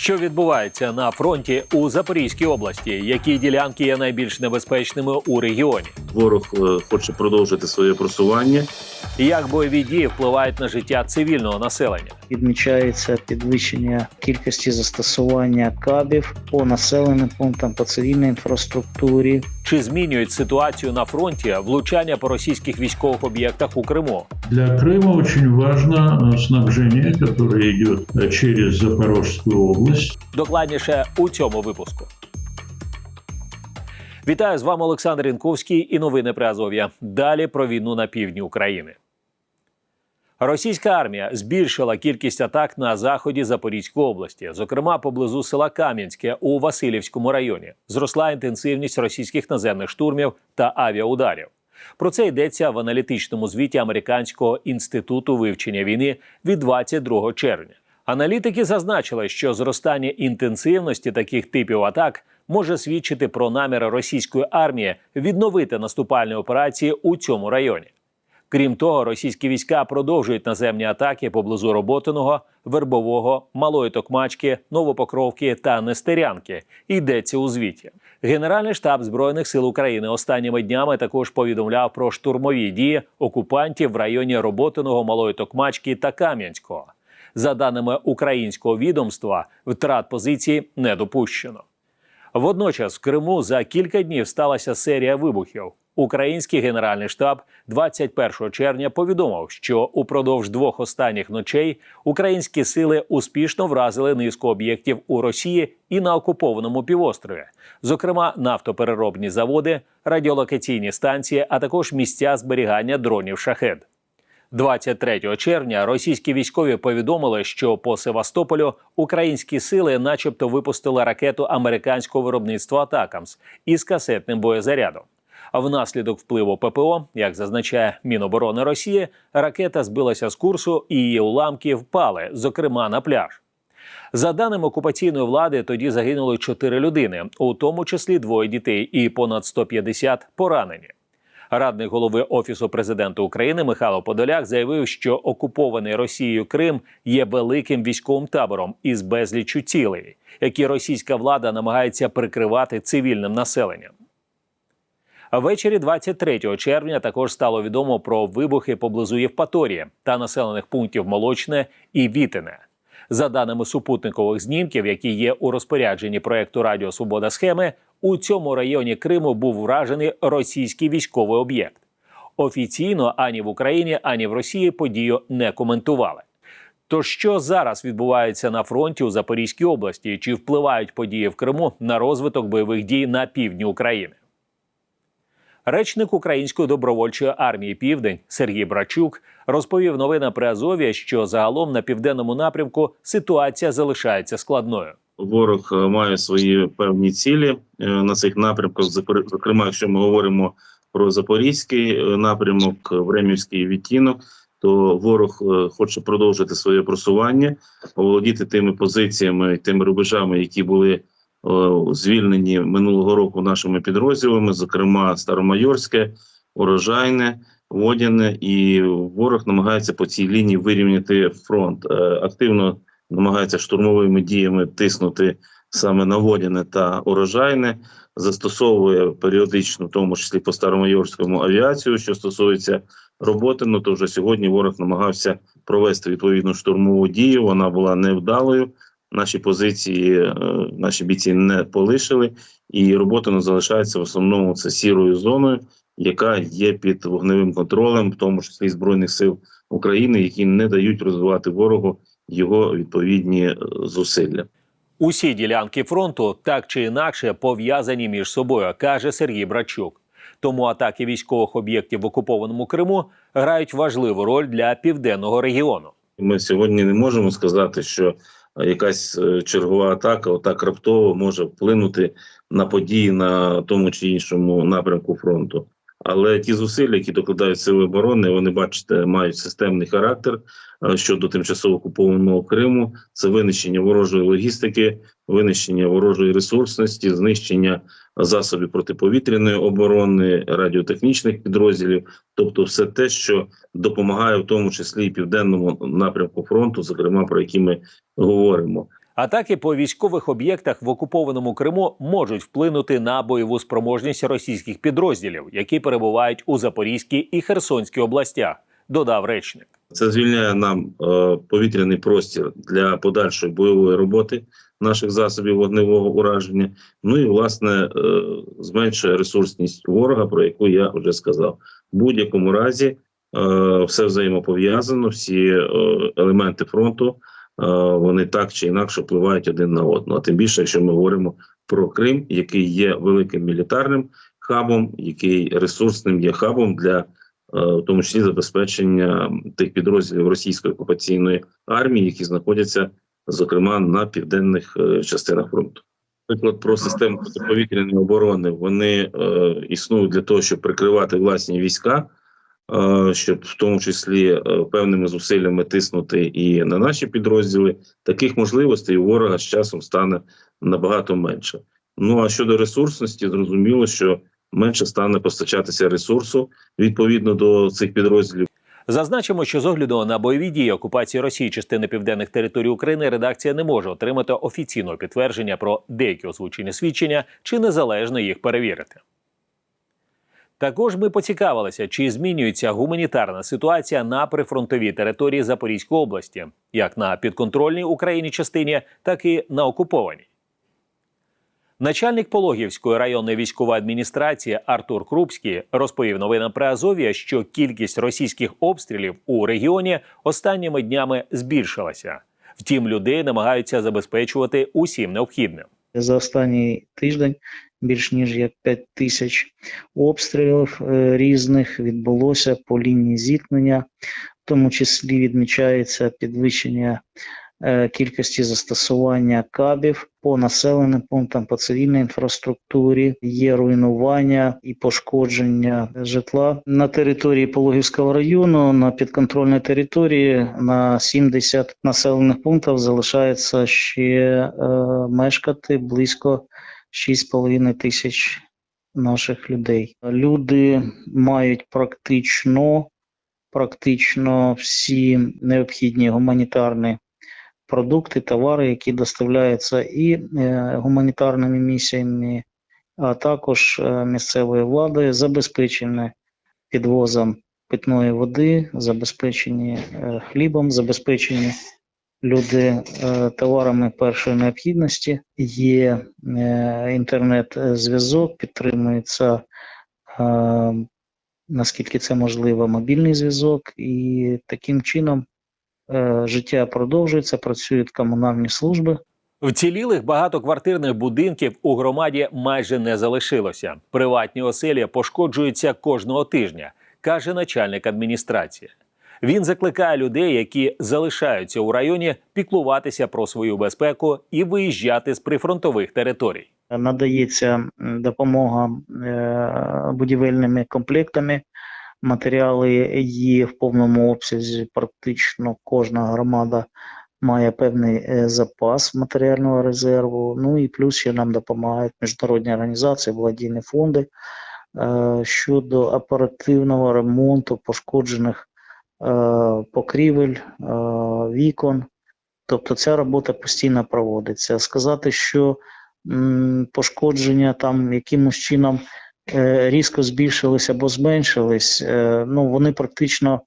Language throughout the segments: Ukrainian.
Що відбувається на фронті у Запорізькій області? Які ділянки є найбільш небезпечними у регіоні? Ворог е, хоче продовжити своє просування Як бойові дії впливають на життя цивільного населення? Відмічається підвищення кількості застосування кабів по населеним пунктам по цивільній інфраструктурі. Чи змінюють ситуацію на фронті влучання по російських військових об'єктах у Криму? Для Крыма очень важно э, снабжение, которое идет э, через Запорожскую область. Докладніше у цьому випуску. Вітаю з вами Олександр Інковський і новини при Азов'я. Далі про війну на півдні України. Російська армія збільшила кількість атак на заході Запорізької області, зокрема поблизу села Кам'янське у Васильівському районі. Зросла інтенсивність російських наземних штурмів та авіаударів. Про це йдеться в аналітичному звіті Американського інституту вивчення війни від 22 червня. Аналітики зазначили, що зростання інтенсивності таких типів атак може свідчити про наміри російської армії відновити наступальні операції у цьому районі. Крім того, російські війська продовжують наземні атаки поблизу Роботиного, Вербового, Малої Токмачки, Новопокровки та Нестерянки. Йдеться у звіті. Генеральний штаб збройних сил України останніми днями також повідомляв про штурмові дії окупантів в районі Роботиного, Малої Токмачки та Кам'янського. За даними українського відомства, втрат позицій не допущено. Водночас в Криму за кілька днів сталася серія вибухів. Український генеральний штаб 21 червня повідомив, що упродовж двох останніх ночей українські сили успішно вразили низку об'єктів у Росії і на окупованому півострові, зокрема нафтопереробні заводи, радіолокаційні станції, а також місця зберігання дронів шахед. 23 червня російські військові повідомили, що по Севастополю українські сили, начебто, випустили ракету американського виробництва Атакамс із касетним боєзарядом. Внаслідок впливу ППО, як зазначає Міноборони Росії, ракета збилася з курсу і її уламки впали, зокрема на пляж. За даними окупаційної влади, тоді загинули чотири людини, у тому числі двоє дітей, і понад 150 поранені. Радник голови офісу президента України Михайло Подоляк заявив, що окупований Росією Крим є великим військовим табором із безліччю цілей, які російська влада намагається прикривати цивільним населенням. Ввечері 23 червня також стало відомо про вибухи поблизу Євпаторії та населених пунктів Молочне і Вітине. За даними супутникових знімків, які є у розпорядженні проекту Радіо Свобода схеми, у цьому районі Криму був вражений російський військовий об'єкт. Офіційно ані в Україні, ані в Росії подію не коментували. То що зараз відбувається на фронті у Запорізькій області? Чи впливають події в Криму на розвиток бойових дій на півдні України? Речник Української добровольчої армії Південь Сергій Брачук розповів новина при Азові, що загалом на південному напрямку ситуація залишається складною. Ворог е, має свої певні цілі е, на цих напрямках. Зокрема, якщо ми говоримо про запорізький е, напрямок, Времівський відтінок, то ворог хоче продовжити своє просування, оволодіти тими позиціями, тими рубежами, які були звільнені минулого року нашими підрозділами, зокрема Старомайорське, Урожайне, Водяне, і ворог намагається по цій лінії вирівняти фронт. Е, Активно намагається штурмовими діями тиснути саме на Водяне та Урожайне, застосовує періодично, в тому числі по Старомайорському авіацію, що стосується роботи. Ну то вже сьогодні ворог намагався провести відповідну штурмову дію. Вона була невдалою. Наші позиції, е, наші бійці не полишили, і робота не залишається в основному це сірою зоною, яка є під вогневим контролем, в тому числі збройних сил України, які не дають розвивати ворогу його відповідні е, зусилля. Усі ділянки фронту так чи інакше пов'язані між собою, каже Сергій Брачук. Тому атаки військових об'єктів в окупованому Криму грають важливу роль для південного регіону. Ми сьогодні не можемо сказати, що якась е, чергова атака отак раптово може вплинути на події на тому чи іншому напрямку фронту. Але ті зусилля, які докладають сили оборони, вони бачите, мають системний характер е, щодо тимчасово окупованого Криму. Це винищення ворожої логістики, винищення ворожої ресурсності, знищення засобів протиповітряної оборони, радіотехнічних підрозділів, тобто все те, що допомагає в тому числі і південному напрямку фронту, зокрема про які ми говоримо. Атаки по військових об'єктах в окупованому Криму можуть вплинути на бойову спроможність російських підрозділів, які перебувають у Запорізькій і Херсонській областях, додав речник. Це звільняє нам е, повітряний простір для подальшої бойової роботи наших засобів вогневого ураження. Ну і власне е, зменшує ресурсність ворога, про яку я вже сказав. В будь-якому разі е, все взаємопов'язано, всі е, елементи фронту вони так чи інакше впливають один на одного. А тим більше, якщо ми говоримо про Крим, який є великим мілітарним хабом, який ресурсним є хабом для е, в тому числі забезпечення тих підрозділів російської окупаційної армії, які знаходяться зокрема на південних е, частинах фронту. Приклад про систему протиповітряної оборони вони е, існують для того, щоб прикривати власні війська, е, щоб в тому числі е, певними зусиллями тиснути і на наші підрозділи. Таких можливостей у ворога з часом стане набагато менше. Ну а щодо ресурсності, зрозуміло, що менше стане постачатися ресурсу відповідно до цих підрозділів. Зазначимо, що з огляду на бойові дії окупації Росії частини південних територій України редакція не може отримати офіційного підтвердження про деякі озвучені свідчення чи незалежно їх перевірити. Також ми поцікавилися, чи змінюється гуманітарна ситуація на прифронтовій території Запорізької області, як на підконтрольній Україні частині, так і на окупованій. Начальник Пологівської районної військової адміністрації Артур Крупський розповів новинам при Азов'я, що кількість російських обстрілів у регіоні останніми днями збільшилася. Втім, людей намагаються забезпечувати усім необхідним. За останній тиждень більш ніж як 5 тисяч обстрілів е, різних. Відбулося по лінії зіткнення, в тому числі відмічається підвищення е, кількості застосування кабів по населеним пунктам, по цивільній інфраструктурі, є руйнування і пошкодження житла на території Пологівського району, на підконтрольній території на 70 населених пунктів залишається ще е, мешкати близько 6,5 тисяч наших людей. Люди мають практично, практично всі необхідні гуманітарні продукти, товари, які доставляються і е, гуманітарними місіями, а також е, місцевою владою, забезпечені підвозом питної води, забезпечені е, хлібом, забезпечені люди е, товарами першої необхідності. Є е, інтернет-зв'язок, підтримується е, наскільки це можливо, мобільний зв'язок, і таким чином життя продовжується, працюють комунальні служби. Вцілілих багатоквартирних будинків у громаді майже не залишилося. Приватні оселі пошкоджуються кожного тижня, каже начальник адміністрації. Він закликає людей, які залишаються у районі, піклуватися про свою безпеку і виїжджати з прифронтових територій. надається допомога е, будівельними комплектами. Матеріали є в повному обсязі. Практично кожна громада має певний е, запас матеріального резерву. Ну і плюс ще нам допомагають міжнародні організації, благодійні фонди е, щодо оперативного ремонту пошкоджених покрівель, е, вікон. Тобто ця робота постійно проводиться. Сказати, що пошкодження там якимось чином е, різко збільшились або зменшились, е, ну вони практично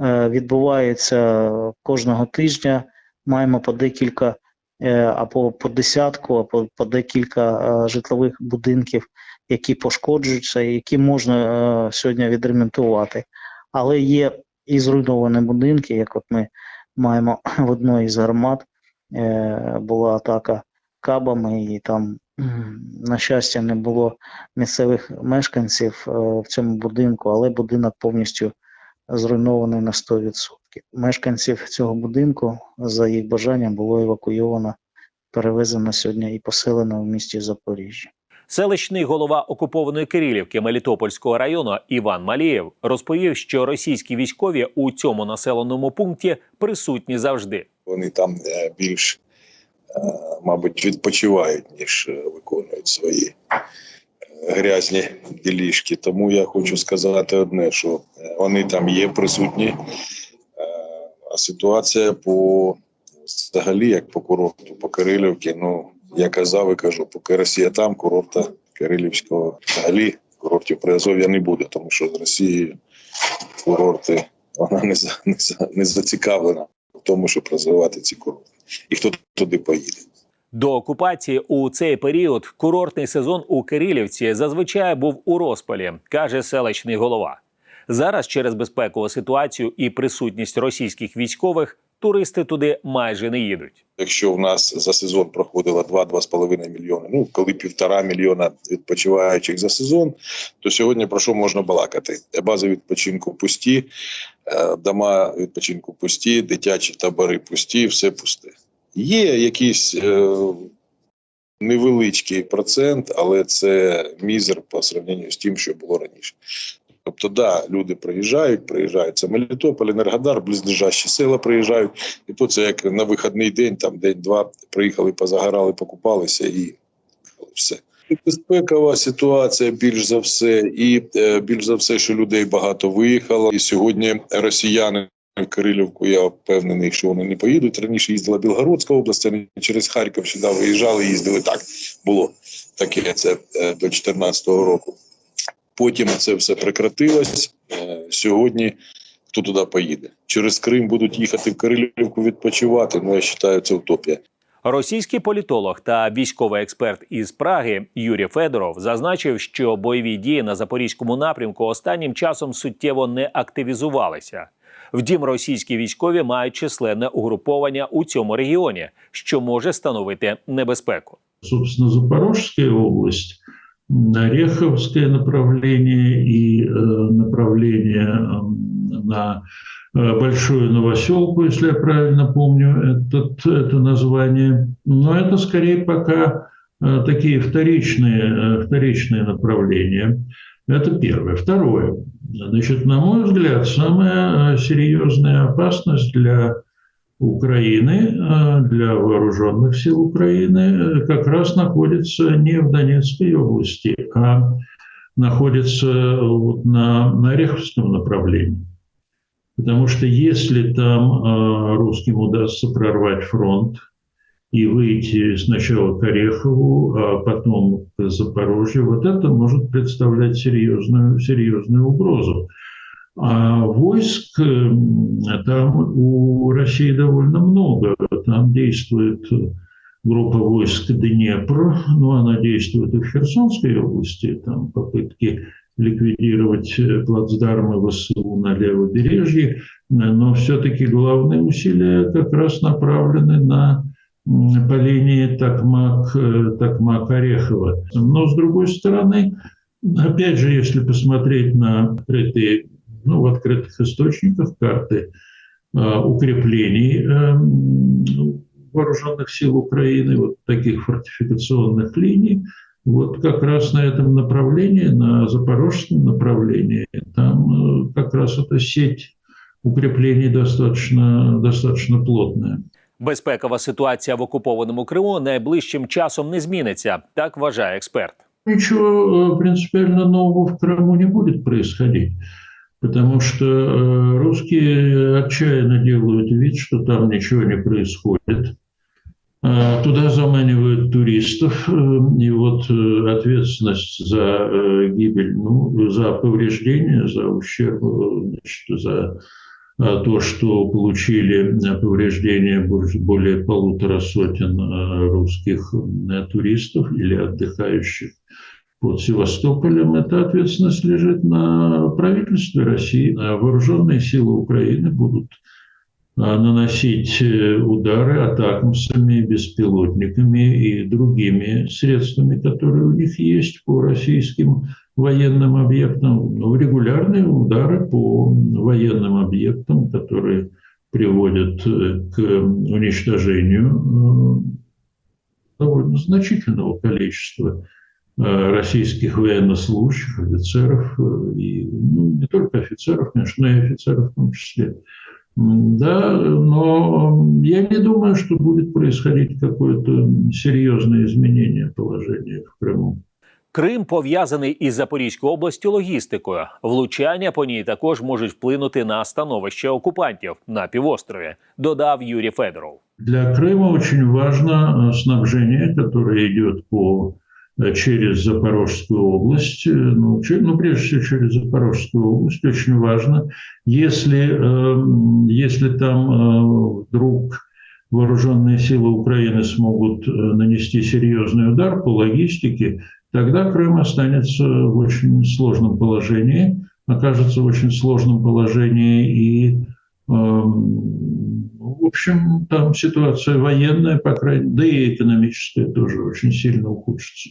е, відбуваються кожного тижня. Маємо по декілька е, або по десятку, або по декілька е, житлових будинків, які пошкоджуються, які можна е, сьогодні відремонтувати. Але є і зруйновані будинки, як от ми маємо в одної із громад, е, була атака кабами, і там, на щастя, не було місцевих мешканців е, в цьому будинку, але будинок повністю зруйнований на 100%. Мешканців цього будинку за їх бажанням було евакуйовано, перевезено сьогодні і поселено в місті Запоріжжя. Селищний голова окупованої Кирилівки Мелітопольського району Іван Малієв розповів, що російські військові у цьому населеному пункті присутні завжди. Вони там е, більш, е, мабуть, відпочивають, ніж е, виконують свої грязні ділішки. Тому я хочу сказати одне, що вони там є присутні, а ситуація по взагалі, як по курорту, по Кирилівці, ну я казав і кажу, поки Росія там, курорта Кирилівського взагалі курортів Приазов'я не буде, тому що з Росією курорти вона не, за, не, за, не зацікавлена в тому, щоб розвивати ці курорти. І хто туди поїде. До окупації у цей період курортний сезон у Кирилівці зазвичай був у розпалі, каже селищний голова. Зараз через безпекову ситуацію і присутність російських військових туристи туди майже не їдуть. Якщо в нас за сезон проходило 2-2,5 мільйони, ну коли півтора мільйона відпочиваючих за сезон, то сьогодні про що можна балакати? Бази відпочинку пусті, е, дома відпочинку пусті, дитячі табори пусті, все пусте. Є якийсь е, невеличкий процент, але це мізер по сравненню з тим, що було раніше. Тобто, да, люди приїжджають, приїжджають. Це Мелітополь, Енергодар, близлежащі села приїжджають. І то це як на вихідний день, там день-два приїхали, позагорали, покупалися і все. Безпекова ситуація більш за все, і е, більш за все, що людей багато виїхало. І сьогодні росіяни в Кирилівку, я впевнений, що вони не поїдуть. Раніше їздила Білгородська область, вони через Харків сюди виїжджали, їздили так. Було таке це е, до 2014 року. Потім це все прекратилось. Е, Сьогодні хто туди поїде? Через Крим будуть їхати в Кирилівку відпочивати. Ну я вважаю, це утопія. Російський політолог та військовий експерт із Праги Юрій Федоров зазначив, що бойові дії на запорізькому напрямку останнім часом суттєво не активізувалися. Втім, російські військові мають численне угруповання у цьому регіоні, що може становити небезпеку. собственно, Запорожская область, Ореховское направление и э, направление э, на э, Большую Новоселку, если я правильно помню этот, это название. Но это скорее пока э, такие вторичные, вторичные направления. Это первое. Второе. Значит, на мой взгляд, самая серьезная опасность для Украины, э, для вооруженных сил Украины, э, как раз находится не в Донецкой области, а находится вот на, на Ореховском направлении. Потому что если там э, русским удастся прорвать фронт и выйти сначала к Орехову, а потом к Запорожью, вот это может представлять серьезную, серьезную угрозу. А войск э, там у России довольно много. Там действует группа войск Днепр, но она действует и в Херсонской области. Там попытки ликвидировать э, плацдармы ВСУ на левобережье, но все-таки главные усилия как раз направлены на по линии Токмак, э, Токмак-Орехова. Но с другой стороны, опять же, если посмотреть на открытые ну, в открытых источниках карты э, укреплений э, вооруженных сил Украины, вот таких фортификационных линий, вот как раз на этом направлении, на запорожском направлении, там э, как раз эта сеть укреплений достаточно, достаточно плотная. Безпекова ситуація в окупованому Криму найближчим часом не зміниться, так вважає експерт. Ничего э, принципиально нового в Крыму не будет происходить, потому что э, русские отчаянно делают вид, что там ничего не происходит. Э, Туда заманивают туристов, э, и вот ответственность за гибель, ну, за повреждения, за ущерб, значит, за то, что получили повреждения более полутора сотен русских туристов или отдыхающих под Севастополем, эта ответственность лежит на правительстве России. А Вооруженные силы Украины будут а, наносить э, удары атакамсами, беспилотниками и другими средствами, которые у них есть по российским военным объектам. Ну, регулярные удары по военным объектам, которые приводят э, к уничтожению э, довольно значительного количества российских военнослужащих, офицеров, э, и ну, не только офицеров, конечно, но и офицеров в том числе. М, Да, но я не думаю, что будет происходить какое-то серьезное изменение положения в Крыму. Крим пов'язаний із Запорізькою областю логістикою. Влучання по ній також можуть вплинути на становище окупантів на півострові, додав Юрій Федоров. Для Крыма очень важно э, снабжение, которое идет по, э, через Запорожскую область. Э, Ну, ну, прежде всего, через Запорожскую область очень важно. Если, эм, если там э, вдруг вооруженные силы Украины смогут э, нанести серьезный удар по логистике, тогда Крым останется в очень сложном положении, окажется в очень сложном положении и Эм, В общем, там ситуация военная, по крайней да и экономическая тоже очень сильно ухудшится.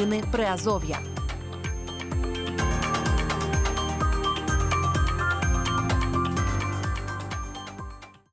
Новини Приазов'я.